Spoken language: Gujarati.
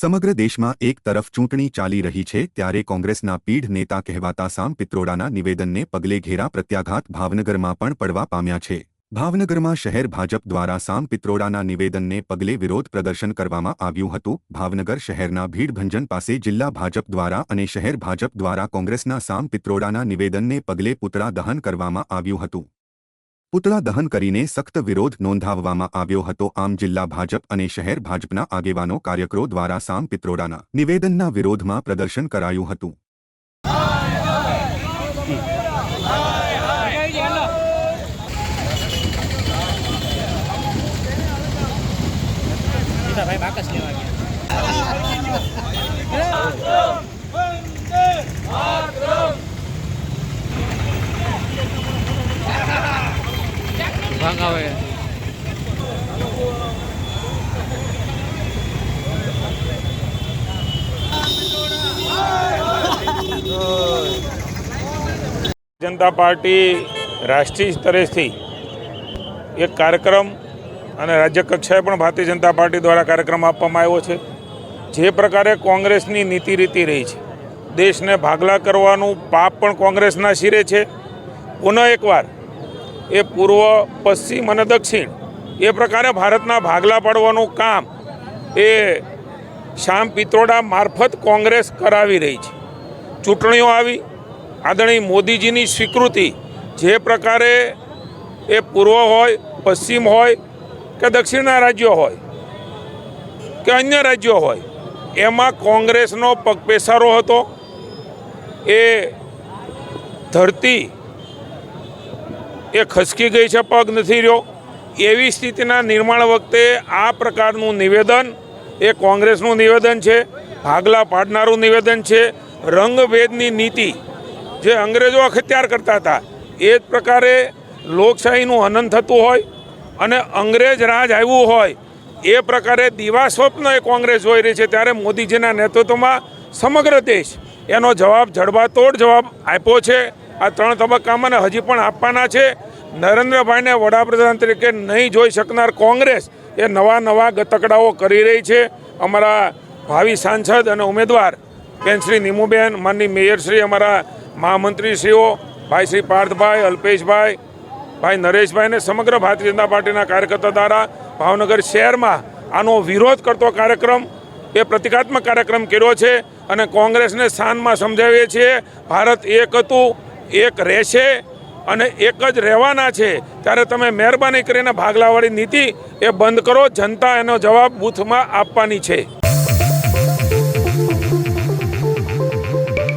સમગ્ર દેશમાં એક તરફ ચૂંટણી ચાલી રહી છે, ત્યારે કોંગ્રેસના પીઢ નેતા કહેવાતા સામ પિત્રોડાના નિવેદનને પગલે ઘેરા પ્રત્યાઘાત ભાવનગરમાં પણ પડવા પામ્યા છે. ભાવનગરમાં શહેર ભાજપ દ્વારા સામ પિત્રોડાના નિવેદનને પગલે વિરોધ પ્રદર્શન કરવામાં આવ્યું હતું. ભાવનગર શહેરના ભીડભંજન પાસે જિલ્લા ભાજપ દ્વારા અને શહેર ભાજપ દ્વારા કોંગ્રેસના સામ પિત્રોડાના નિવેદનને પગલે પુતળા દહન કરવામાં આવ્યું હતું. પુતળા દહન કરીને સખ્ત વિરોધ નોંધાવવામાં આવ્યો હતો. આમ જિલ્લા ભાજપ અને શહેર ભાજપના આગેવાનો કાર્યકરો દ્વારા સામ પિત્રોડાના નિવેદનના વિરોધમાં પ્રદર્શન કરાયું હતું. ભાઈ બાકસ લેવા ગયા. ભાંગાવે. જનતા પાર્ટી રાષ્ટ્રીય સ્તરેથી એક કાર્યક્રમ અને રાજ્ય કક્ષાએ પણ ભારતીય જનતા પાર્ટી દ્વારા કાર્યક્રમ આપવામાં આવ્યો છે. જે પ્રકારે કોંગ્રેસની નીતિ રીતિ રહી છે. દેશને ભાગલા કરવાનું પાપ પણ કોંગ્રેસના શિરે છે. પુનઃ એકવાર એ પૂર્વ, પશ્ચિમ અને દક્ષિણ. એ પ્રકારે ભારતના ભાગલા પાડવાનું કામ એ શ્યામ પિત્રોડા મારફત કોંગ્રેસ કરાવી રહી છે. ચૂંટણીઓ આવી. આદરણીય મોદીજીની સ્વીકૃતિ જે પ્રકારે એ પૂર્વ હોય, પશ્ચિમ હોય કે દક્ષિણના રાજ્યો હોય કે અન્ય રાજ્યો હોય, એમાં કોંગ્રેસનો પગપેસારો હતો. એ ધરતી એ ખસકી ગઈ છે, પગ નથી રહ્યો. એવી સ્થિતિના નિર્માણ વખતે આ પ્રકારનું નિવેદન, એ કોંગ્રેસનું નિવેદન છે, ભાગલા પાડનારું નિવેદન છે, રંગભેદની નીતિ જે અંગ્રેજો અખત્યાર કરતા હતા, એ જ પ્રકારે લોકશાહીનું હનન થતું હોય અને અંગ્રેજ રાજ આવ્યું હોય, એ પ્રકારે દીવા સ્વપ્ન એ કોંગ્રેસ જોઈ રહી છે. ત્યારે મોદીજીના નેતૃત્વમાં સમગ્ર દેશ એનો જવાબ જડબાતોડ જવાબ આપ્યો છે. આ ત્રણ તબક્કામાં મને હજી પણ આપવાના છે. નરેન્દ્રભાઈને વડાપ્રધાન તરીકે નહીં જોઈ શકનાર કોંગ્રેસ એ નવા નવા ગતકડાઓ કરી રહી છે. અમારા ભાવિ સાંસદ અને ઉમેદવાર બેન શ્રી નીમુબેન, માનની મેયરશ્રી અમારા મહામંત્રીશ્રીઓ, ભાઈ શ્રી પાર્થભાઈ, અલ્પેશભાઈ, ભાઈ નરેશભાઈને સમગ્ર ભારતીય જનતા પાર્ટીના કાર્યકર્તા દ્વારા ભાવનગર શહેરમાં આનો વિરોધ કરતો કાર્યક્રમ એ પ્રતિકાત્મક કાર્યક્રમ કર્યો છે અને કોંગ્રેસને શાનમાં સમજાવીએ છીએ. ભારત એક હતું એક રહેશે અને એક જ રહેવાના છે. ત્યારે તમે મહેરબાની કરીને ભાગલાવાળી નીતિ એ બંધ કરો. જનતા એનો જવાબ બૂથમાં આપવાની છે.